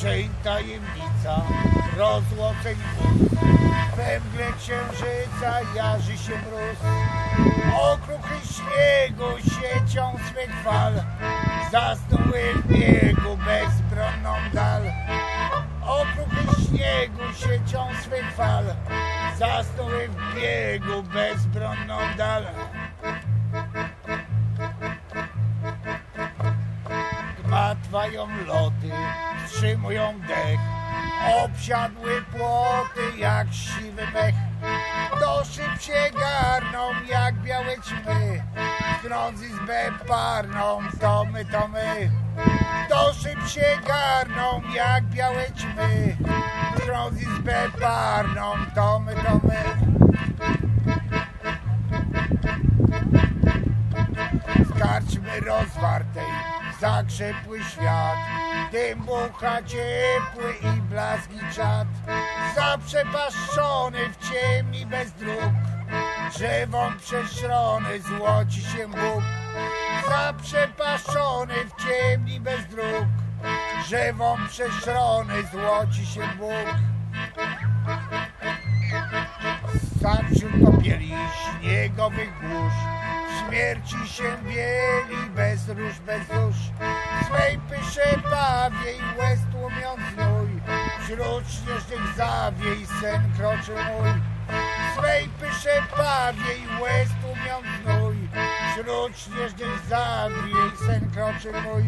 Cień tajemnica, rozłoceń wóz. We mgle księżyca jarzy się mróz. Okruchy śniegu siecią swych fal Zasnęły w biegu bezbronną dal Okruchy śniegu siecią swych fal Zasnęły w biegu bezbronną dal Gmatwają loty, wstrzymują dech. Obsiadły płoty jak siwy mech Do szyb się garną jak białe ćmy. Tknąc izbę parną, to my, to my. Do szyb się garną jak białe ćmy. Tknąc izbę parną, to my, to my. Z karczmy rozwartej zakrzepły świat. Dym bucha ciepły i blaski czat Zaprzepaszczony w ciemni bez dróg. Drzewom przeszrony złoci się Bóg. Zaprzepaszczony w ciemni bez dróg. Drzewom przeszrony złoci się Bóg. Sam wśród popieli śniegowych burz Śmierci się bieli bez róż, bez dusz Swej pysze bawiej, łez tłumiąc znój Wśród śnieżnych zawiej sen kroczy mój. Swej pysze bawiej, łez tłumiąc znój Wśród śnieżnych zawiej sen kroczy mój